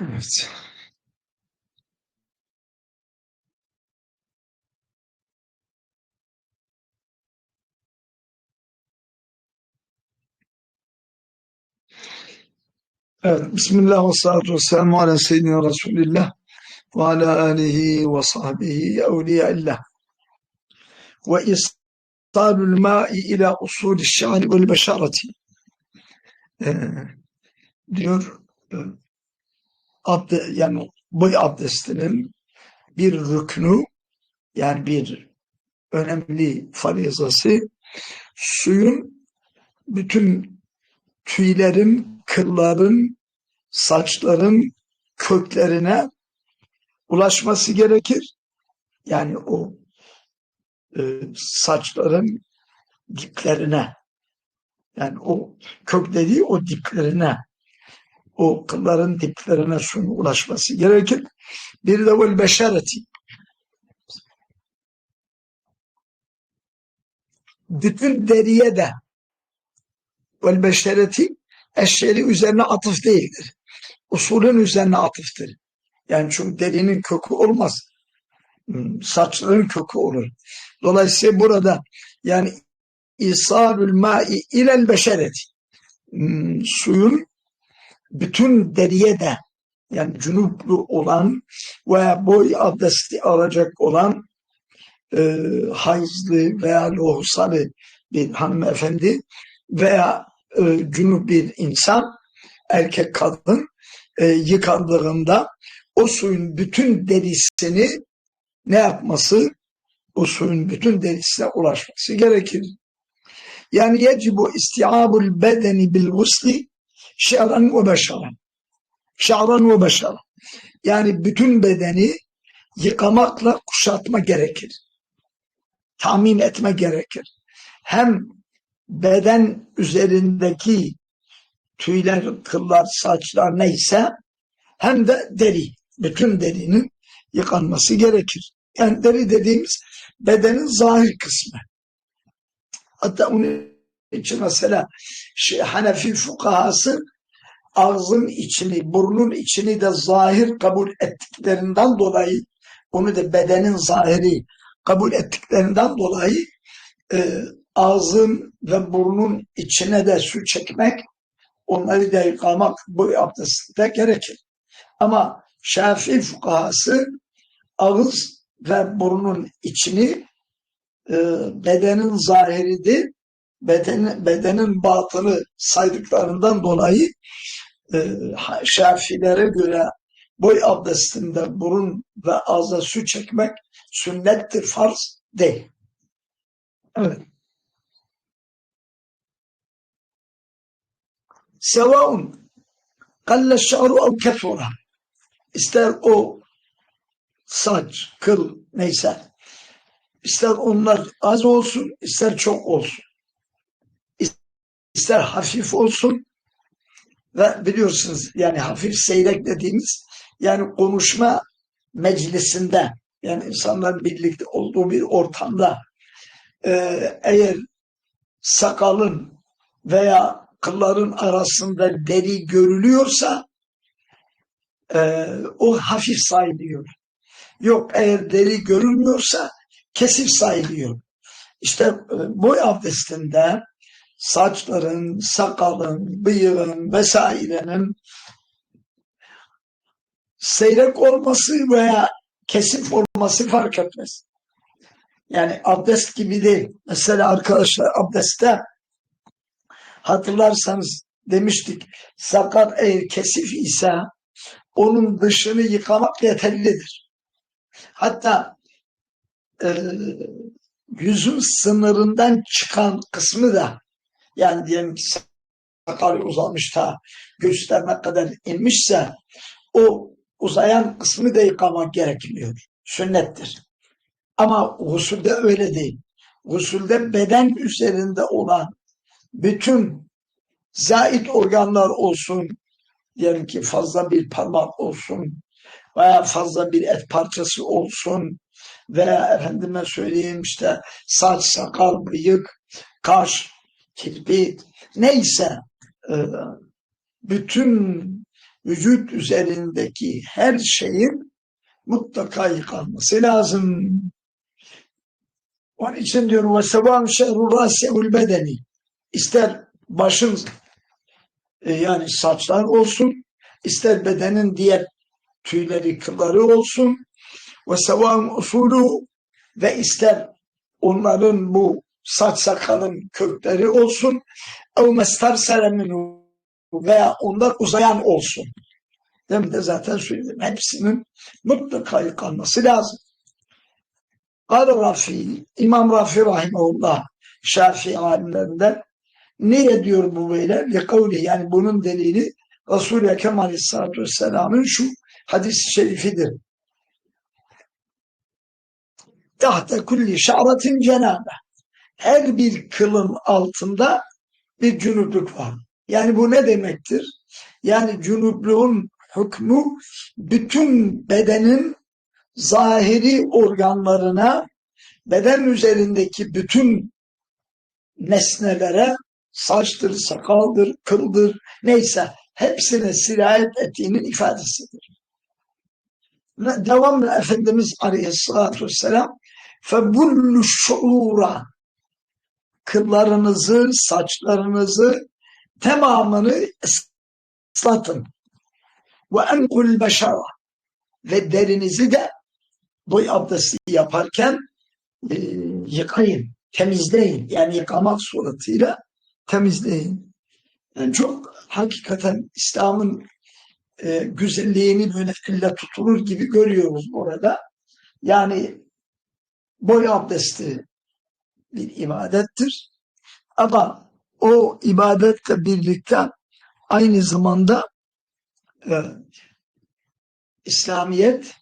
Evet. Evet, Bismillah ve salatu ve selamu ala seyyidina Resulillah ve ala alihi ve sahbihi evliyaillah ve isalul ma'i ila usulü şa'ri vel beşareti Ee, diyor e, abde, yani boy abdestinin bir rüknü yani bir önemli farizası suyun bütün tüylerin, kılların, saçların köklerine ulaşması gerekir. Yani o e, saçların diplerine yani o kök dediği o diplerine o kılların diplerine suyun ulaşması gerekir. Bir de vel beşereti bütün deriye de vel beşereti eşyeri üzerine atıf değildir. Usulün üzerine atıftır. Yani çünkü derinin kökü olmaz. Hmm, Saçların kökü olur. Dolayısıyla burada yani İsalül ma'i ilel beşereti Hmm, suyun bütün deriye de yani cünuplu olan veya boy abdesti alacak olan e, hayızlı veya lohusalı bir hanımefendi veya e, cünüp bir insan erkek kadın e, yıkandığında o suyun bütün derisini ne yapması? O suyun bütün derisine ulaşması gerekir. Yani yecibu isti'abul bedeni bil gusli şe'ran ve beşaran. Şe'ran ve beşaran. Yani bütün bedeni yıkamakla kuşatma gerekir. Tahmin etme gerekir. Hem beden üzerindeki tüyler, kıllar, saçlar neyse hem de deri, bütün derinin yıkanması gerekir. Yani deri dediğimiz bedenin zahir kısmı. Hatta onun için mesela şey, Hanefi fukahası ağzın içini, burnun içini de zahir kabul ettiklerinden dolayı onu da bedenin zahiri kabul ettiklerinden dolayı e, ağzın ve burnun içine de su çekmek onları da yıkamak bu abdestte gerekir. Ama Şafii fukahası ağız ve burnun içini e, bedenin zahiridir, beden, bedenin batını saydıklarından dolayı e, Şafilere göre boy abdestinde burun ve ağza su çekmek sünnettir, farz değil. Evet. Sevaun kalle şa'ru ev kefura ister o saç, kıl neyse ister onlar az olsun ister çok olsun ister hafif olsun ve biliyorsunuz yani hafif seyrek dediğimiz yani konuşma meclisinde yani insanların birlikte olduğu bir ortamda e, eğer sakalın veya kılların arasında deri görülüyorsa e, o hafif sayılıyor. Yok eğer deri görülmüyorsa kesif sayılıyor. İşte e, boy abdestinde saçların, sakalın, bıyığın vesairenin seyrek olması veya kesif olması fark etmez. Yani abdest gibi değil. Mesela arkadaşlar abdestte hatırlarsanız demiştik sakal eğer kesif ise onun dışını yıkamak yeterlidir. Hatta e, yüzün sınırından çıkan kısmı da yani diyelim ki sakal uzamış ta göstermek kadar inmişse o uzayan kısmı da yıkamak gerekmiyor. Sünnettir. Ama husulde öyle değil. Husulde beden üzerinde olan bütün zait organlar olsun, diyelim ki fazla bir parmak olsun veya fazla bir et parçası olsun veya efendime söyleyeyim işte saç, sakal, bıyık, kaş, kirpi neyse e, bütün vücut üzerindeki her şeyin mutlaka yıkanması lazım. Onun için diyor ve sevam şehru raseul bedeni. İster başın e, yani saçlar olsun, ister bedenin diğer tüyleri, kılları olsun. Ve sevam usulü ve ister onların bu saç sakalın kökleri olsun. Ev mestarsele minhu veya onlar uzayan olsun. Demin de zaten söyledim. Hepsinin mutlaka yıkanması lazım. Kâle Rafi, İmam Rafi Rahimahullah, Şafii alimlerinden ne diyor bu böyle? Lekavli yani bunun delili Resul-i Ekrem Aleyhisselatü Vesselam'ın şu hadis-i şerifidir. Tahta kulli şa'ratin cenabe Her bir kılın altında bir cünüplük var. Yani bu ne demektir? Yani cünüplüğün hükmü bütün bedenin zahiri organlarına, beden üzerindeki bütün nesnelere, saçtır, sakaldır, kıldır, neyse hepsine sirayet ettiğinin ifadesidir. Ve devamlı Efendimiz Aleyhisselatü Vesselam فَبُلُّ şuura kıllarınızı, saçlarınızı tamamını ıslatın. Ve enkul beşara ve derinizi de boy abdesti yaparken e, yıkayın, temizleyin. Yani yıkamak suretiyla temizleyin. Yani çok hakikaten İslam'ın e, güzelliğini böyle elle tutulur gibi görüyoruz orada. Yani boy abdesti bir ibadettir. Ama o ibadetle birlikte aynı zamanda e, İslamiyet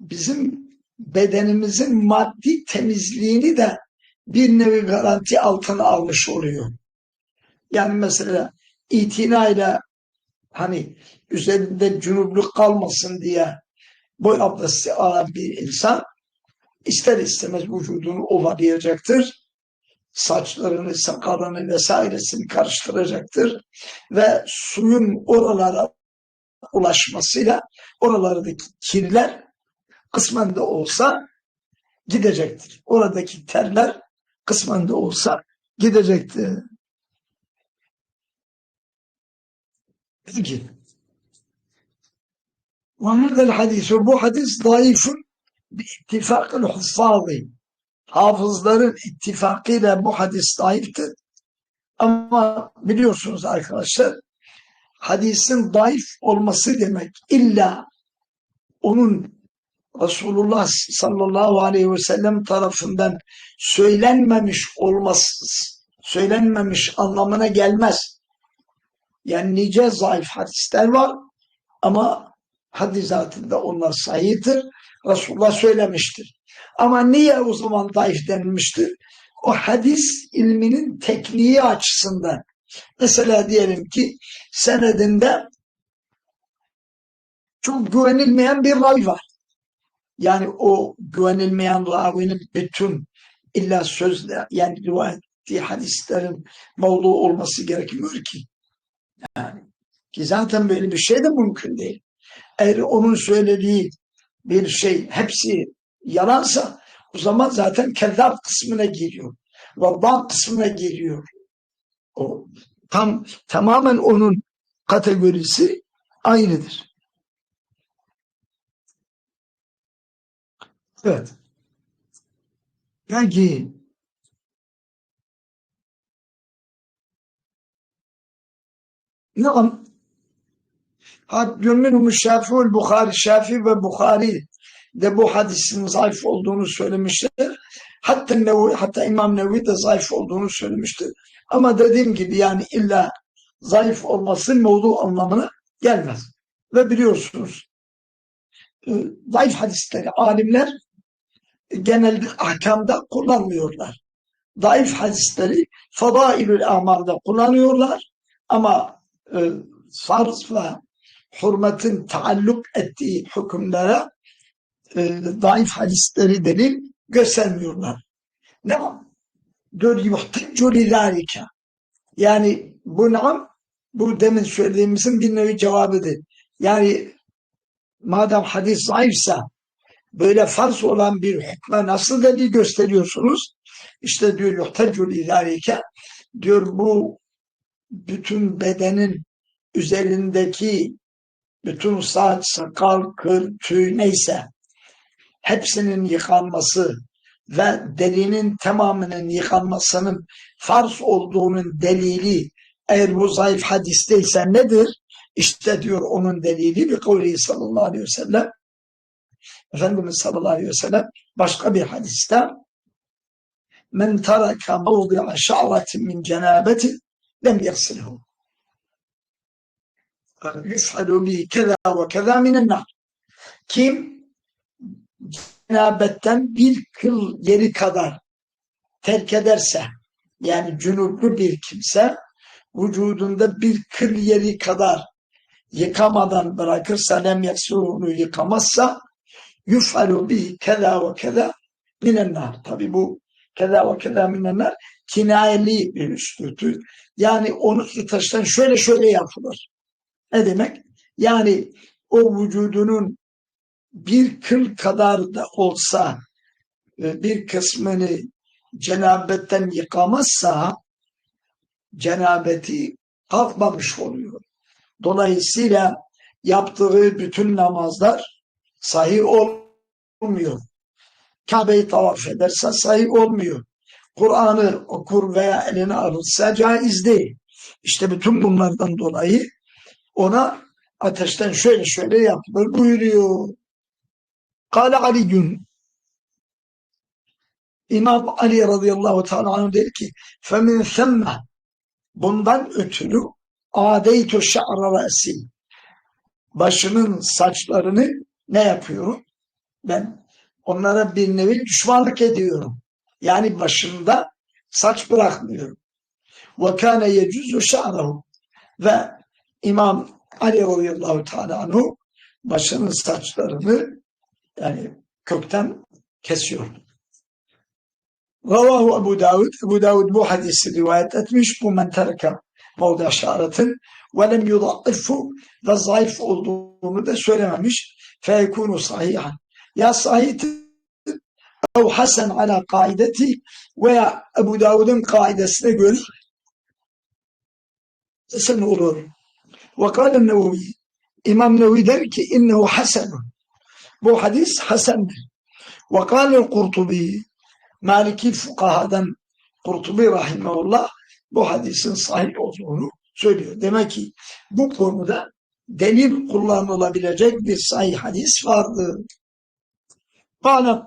bizim bedenimizin maddi temizliğini de bir nevi garanti altına almış oluyor. Yani mesela itinayla hani üzerinde cunubluk kalmasın diye boy abdesti alan bir insan ister istemez vücudunu ovalayacaktır Saçlarını, sakalını vesairesini karıştıracaktır. Ve suyun oralara ulaşmasıyla oralardaki kirler kısmen de olsa gidecektir. Oradaki terler kısmen de olsa gidecektir. Peki. وهذا الحديث bu hadis zayıfın ittifakın huffazı. Hafızların ittifakıyla bu hadis zayıftır. Ama biliyorsunuz arkadaşlar hadisin zayıf olması demek illa onun Resulullah sallallahu aleyhi ve sellem tarafından söylenmemiş olması, söylenmemiş anlamına gelmez. Yani nice zayıf hadisler var ama hadis zatında onlar sahihtir. Resulullah söylemiştir. Ama niye o zaman zayıf denilmiştir? O hadis ilminin tekniği açısından. Mesela diyelim ki senedinde çok güvenilmeyen bir ravi var. Yani o güvenilmeyen ravinin bütün illa sözle yani rivayet hadislerin mevdu olması gerekmiyor ki. Yani ki zaten böyle bir şey de mümkün değil. Eğer onun söylediği bir şey hepsi yalansa o zaman zaten kezzap kısmına giriyor. Rabban kısmına giriyor. O tam tamamen onun kategorisi aynıdır. Evet. Peki Na'am. Minhum Şafi'ül Bukhari, Şafi ve Bukhari de bu hadisin zayıf olduğunu söylemişler. Hatta Nevi, hatta İmam Nevi de zayıf olduğunu söylemiştir. Ama dediğim gibi yani illa zayıf olması mevzu anlamına gelmez. Ve biliyorsunuz e, zayıf hadisleri alimler genelde ahkamda kullanmıyorlar. Zayıf hadisleri fadailül amalda kullanıyorlar ama e, farz ve hürmetin taalluk ettiği hükümlere e, zayıf hadisleri delil göstermiyorlar. Ne? Dör yuhticcu. Yani bu nam bu demin söylediğimizin bir nevi cevabıdır. Yani madem hadis zayıfsa böyle farz olan bir hükme nasıl delil gösteriyorsunuz? İşte diyor yuhtecul idarike diyor bu bütün bedenin üzerindeki bütün saç, sakal, kıl, tüy neyse hepsinin yıkanması ve derinin tamamının yıkanmasının farz olduğunun delili eğer bu zayıf hadisteyse nedir? İşte diyor onun delili bir kavli sallallahu aleyhi ve sellem Efendimiz sallallahu aleyhi ve sellem başka bir hadiste men taraka mevdi'a şa'ratin min cenabetin lem yaksilhu yuf'alu bi keza ve keza minen kim cenabetten bir kıl yeri kadar terk ederse yani cünuplu bir kimse vücudunda bir kıl yeri kadar yıkamadan bırakırsa lem yaksuhunu yıkamazsa yufalu bi keda ve keda minennar. Tabi bu keda ve keda minennar kinayeli bir üslutu. Yani onu taştan şöyle şöyle yapılır. Ne demek? Yani o vücudunun bir kıl kadar da olsa bir kısmını cenabetten yıkamazsa cenabeti kalkmamış oluyor. Dolayısıyla yaptığı bütün namazlar sahih olmuyor. Kabe'yi tavaf ederse sahih olmuyor. Kur'an'ı okur veya eline alırsa caiz değil. İşte bütün bunlardan dolayı ona ateşten şöyle şöyle yapılır buyuruyor. Kale Ali'yün İmam Ali radıyallahu teala anh der ki فَمِنْ ثَمَّ Bundan ötürü adeytu şa'ra rasi başının saçlarını ne yapıyorum? Ben onlara bir nevi düşmanlık ediyorum. Yani başında saç bırakmıyorum. Ve kâne yecuzu şa'rahu ve İmam Ali radıyallahu teala başının saçlarını yani kökten kesiyor. Ravahu Ebu Davud. Ebu Davud bu hadisi rivayet etmiş. Bu men tereke mevdi şaretin ve lem yudaifu ve zayıf olduğunu da söylememiş. Feyekunu sahihan. Ya sahihtir ev hasen ala kaideti veya Ebu Davud'un kaidesine göre hasen olur. Ve kâle Nevevi İmam Nevevi der ki innehu hasenun. Bu hadis hasendir. Ve kâle Kurtubi Maliki fukahadan Kurtubi rahimahullah bu hadisin sahih olduğunu söylüyor. Demek ki bu konuda delil kullanılabilecek bir sahih hadis vardı. Kâle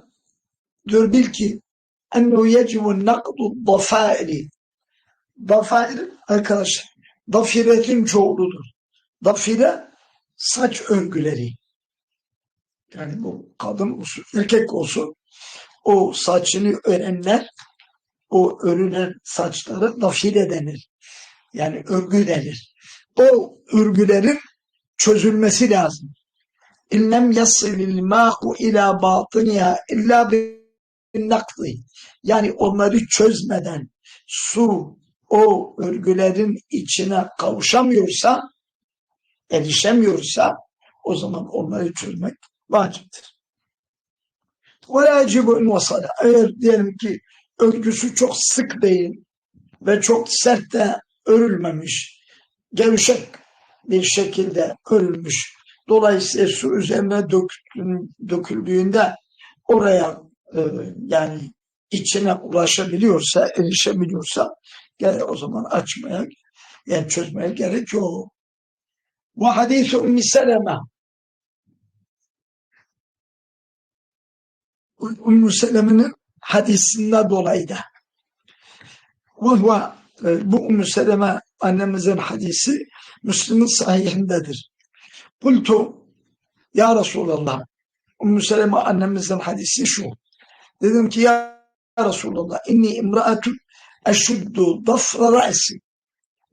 diyor bil ki ennehu yecibu nakdu dafairi dafair arkadaşlar dafiretin çoğuludur. Dafire saç örgüleri. Yani bu kadın olsun, erkek olsun o saçını örenler o örülen saçları dafile denir. Yani örgü denir. O örgülerin çözülmesi lazım. İllem yasilil ma'u ila batıniha illa bin nakdi. Yani onları çözmeden su o örgülerin içine kavuşamıyorsa, erişemiyorsa o zaman onları çözmek vaciptir. وَلَا vasala. Eğer diyelim ki örgüsü çok sık değil ve çok sert de örülmemiş, gevşek bir şekilde örülmüş. Dolayısıyla su üzerine döküldüğünde oraya e, yani içine ulaşabiliyorsa, erişebiliyorsa yani o zaman açmaya, yani çözmeye gerek yok. Ve hadis-i Ümmü Seleme Ümmü Seleme'nin hadisinden dolayı ve e, bu Ümmü Seleme annemizin hadisi Müslüm'ün sahihindedir. Kultu Ya Resulallah Ümmü Seleme annemizin hadisi şu. Dedim ki ya Resulallah inni imraatun eşuddu dafra ra'si.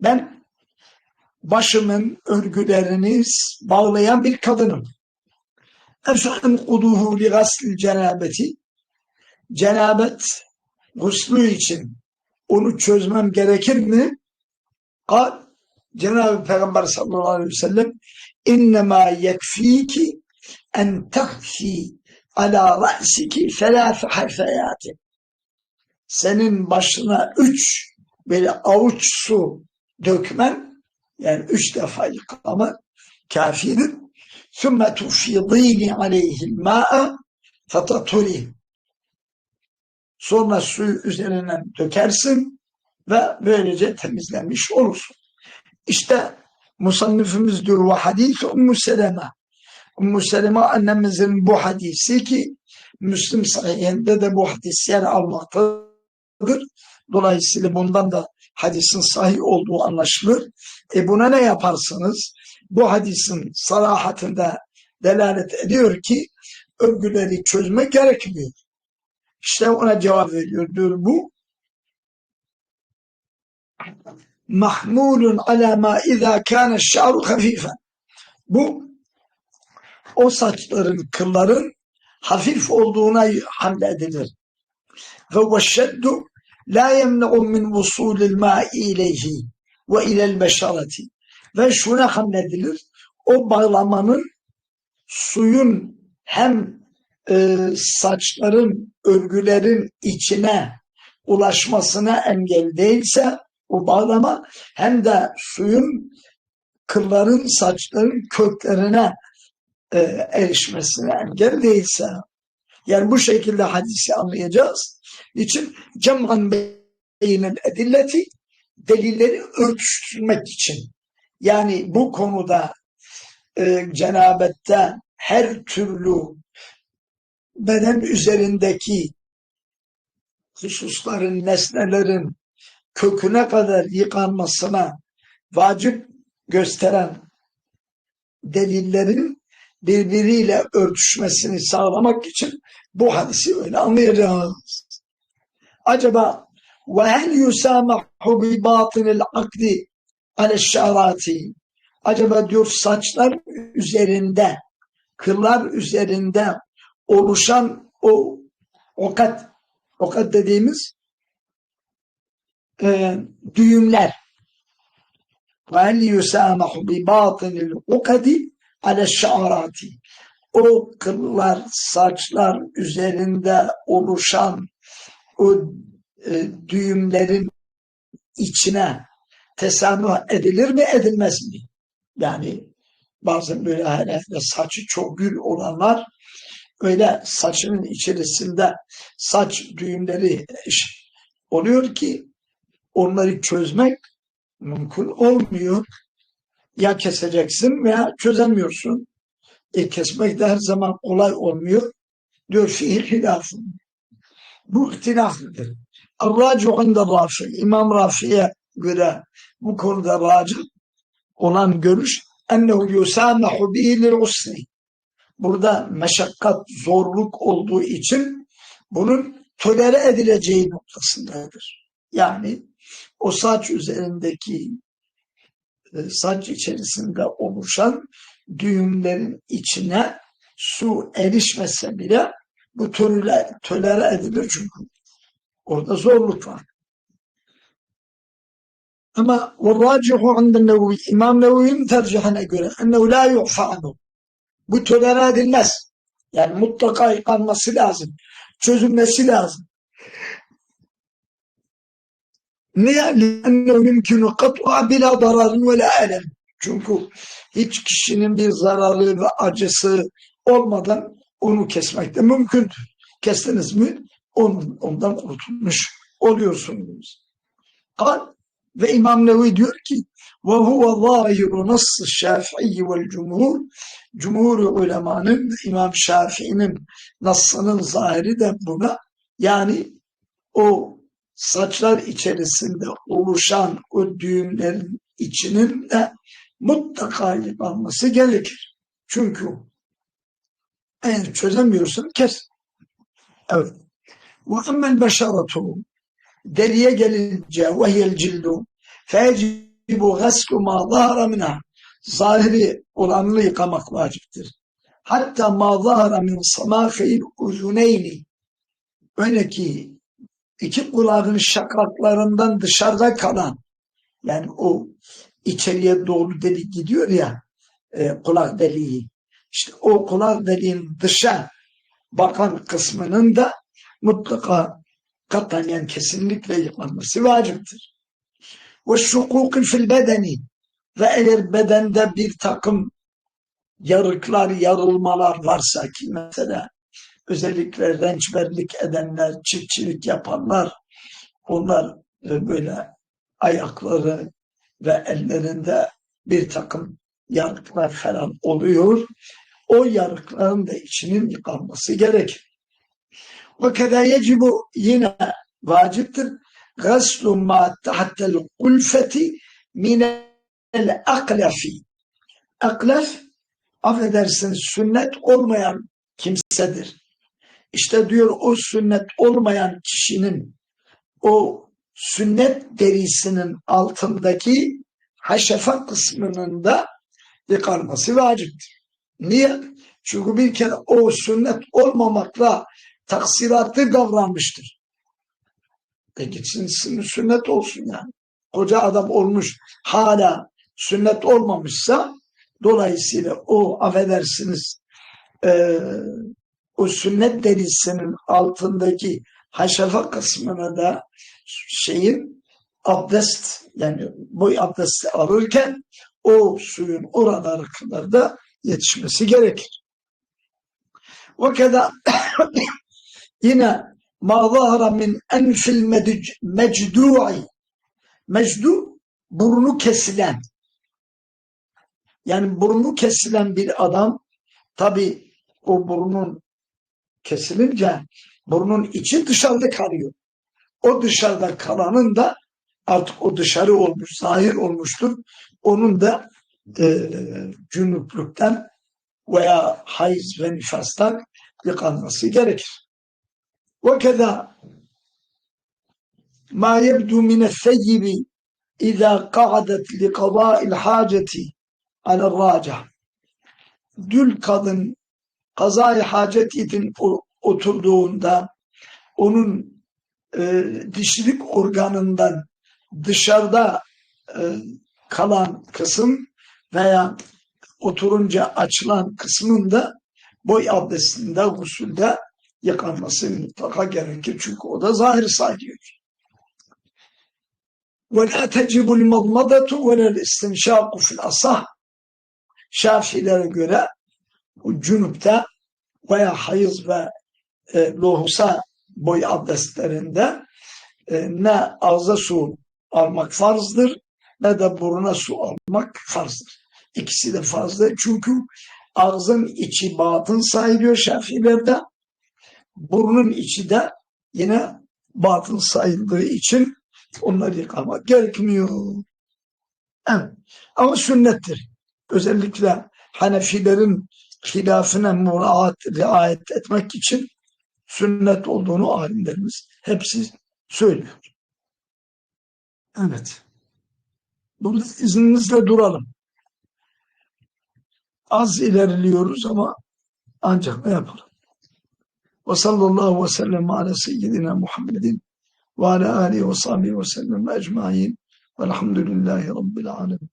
Ben başımın örgülerini bağlayan bir kadınım. Efendim kuduhu li gaslil cenabeti. Cenabet guslü için onu çözmem gerekir mi? Kal Cenab-ı Peygamber sallallahu aleyhi ve sellem innema yekfiki en tehfi ala ra'siki felâfe harfeyatin. Senin başına üç böyle avuç su dökmen yani üç defa yıkamak kafidir. ثُمَّ تُفِيضِينِ عَلَيْهِ الْمَاءَ فَتَطُرِينَ Sonra suyu üzerinden dökersin ve böylece temizlenmiş olursun. İşte musannifimiz diyor ve hadis Ümmü Seleme. Ümmü Seleme annemizin bu hadisi ki Müslim sahihinde de bu hadis yer almaktadır. Dolayısıyla bundan da hadisin sahih olduğu anlaşılır. E buna ne yaparsınız? Bu hadisin sarahatinde delalet ediyor ki övgüleri çözmek gerekmiyor. İşte ona cevap veriyor bu. Mahmulun ala ma iza kana şa'ru hafifen. Bu o saçların, kılların hafif olduğuna hamledilir. Ve ve şeddu la yemne'u min vusulil ma'i ileyhi ve ilel beşareti. Ve şuna hamledilir. O bağlamanın suyun hem e, saçların, örgülerin içine ulaşmasına engel değilse o bağlama hem de suyun kılların, saçların köklerine e, erişmesine engel değilse yani bu şekilde hadisi anlayacağız. Niçin? Cem'an beynel edilleti delilleri ölçmek için. Yani bu konuda e, cenabette her türlü beden üzerindeki hususların, nesnelerin köküne kadar yıkanmasına vacip gösteren delillerin birbiriyle örtüşmesini sağlamak için bu hadisi öyle anlayacağız acaba ve hel yusamahu bi batinil akdi aleşşarati acaba diyor saçlar üzerinde kıllar üzerinde oluşan o okat okat dediğimiz e, düğümler. Ve hel yusamahu bi batinil ukadi aleşşarati o kıllar saçlar üzerinde oluşan o e, düğümlerin içine tesamüh edilir mi edilmez mi? Yani bazen böyle hele saçı çok gül olanlar öyle saçının içerisinde saç düğümleri oluyor ki onları çözmek mümkün olmuyor. Ya keseceksin veya çözemiyorsun. E kesmek de her zaman kolay olmuyor. Diyor fiil hilafın. Bu ihtilaflıdır. Ar-racu inde Rafi. İmam Rafi'ye göre bu konuda raci olan görüş ennehu yusamahu bihi usri. Burada meşakkat, zorluk olduğu için bunun tolere edileceği noktasındadır. Yani o saç üzerindeki e, saç içerisinde oluşan düğümlerin içine su erişmese bile bu tolere, tolere edilir çünkü orada zorluk var. Ama وَالرَّاجِحُ عِنْدَ النَّوِي İmam Nevi'nin tercihine göre اَنَّهُ لَا يُعْفَعَنُ Bu tolere edilmez. Yani mutlaka yıkanması lazım. Çözülmesi lazım. Niye? لِأَنَّهُ مُمْكِنُ قَطْعَ بِلَا ضَرَرٍ وَلَا أَلَمٍ Çünkü hiç kişinin bir zararı ve acısı olmadan onu kesmek de mümkündür. Kestiniz mi onun, ondan kurtulmuş oluyorsunuz. Kal ve İmam Nevi diyor ki ve huve zahiru nassı şafii vel cumhur cumhur ulemanın İmam Şafii'nin nassının zahiri de buna yani o saçlar içerisinde oluşan o düğümlerin içinin de mutlaka yıkanması gerekir. Çünkü eğer çözemiyorsun kes. Evet. Ve emmel beşaratu deriye gelince vehiyel cildu fecibu gaslu ma zahara minha zahiri olanını yıkamak vaciptir. Hatta ma zahara min samâfeil uzuneyni öyle ki iki kulağın şakaklarından dışarıda kalan yani o içeriye doğru delik gidiyor ya e, kulak deliği. İşte o kulak deliğin dışa bakan kısmının da mutlaka katanen kesinlikle yıkanması vaciptir. Ve şukukin fil bedeni ve eğer bedende bir takım yarıklar, yarılmalar varsa ki mesela özellikle rençberlik edenler, çiftçilik yapanlar onlar e, böyle ayakları ve ellerinde bir takım yarıklar falan oluyor. O yarıkların da içinin yıkanması gerekir. Ve keda yecibu yine vaciptir. Gaslu ma tahtel kulfeti minel aklefi. Aklef affedersiniz sünnet olmayan kimsedir. İşte diyor o sünnet olmayan kişinin o sünnet derisinin altındaki haşefa kısmının da yıkanması vaciptir. Niye? Çünkü bir kere o sünnet olmamakla taksiratlı davranmıştır. E gitsin sünnet olsun yani. Koca adam olmuş hala sünnet olmamışsa dolayısıyla o affedersiniz e, o sünnet derisinin altındaki haşefa kısmına da şeyin abdest yani boy abdesti alırken o suyun oraları kadar da yetişmesi gerekir. Ve keda yine ma zahara min enfil mecdu'i mecdu burnu kesilen yani burnu kesilen bir adam tabi o burnun kesilince burnun içi dışarıda kalıyor. O dışarıda kalanın da artık o dışarı olmuş, zahir olmuştur. Onun da e, cünüplükten veya hayız ve nifastan yıkanması gerekir. Ve keda ma yebdu min el-theyyibi اِذَا قَعَدَتْ لِقَضَاءِ الْحَاجَةِ عَلَى الرَّاجَةِ Dül kadın kazayı hacet için oturduğunda onun e, dişilik organından dışarıda e, kalan kısım veya oturunca açılan kısmında boy abdestinde, gusülde yıkanması mutlaka gerekir. Çünkü o da zahir sayılıyor. وَلَا تَجِبُ الْمَضْمَضَةُ وَلَا الْاِسْتِنْشَاقُ فِي الْأَصَحِ Şafilere göre bu cünüpte veya hayız ve e, lohusa boy abdestlerinde e, ne ağza su almak farzdır ne de buruna su almak farzdır. İkisi de farzdır. Çünkü ağzın içi batın sayılıyor şafilerde. Burnun içi de yine batın sayıldığı için onları yıkamak gerekmiyor. Evet. Ama sünnettir. Özellikle Hanefilerin hilafine muraat, riayet etmek için sünnet olduğunu alimlerimiz hepsi söylüyor. Evet. Burada izninizle duralım. Az ilerliyoruz ama ancak ne yapalım? Ve sallallahu ve sellem ala seyyidina Muhammedin ve ala alihi ve sahbihi ve sellem ecmain velhamdülillahi rabbil alemin.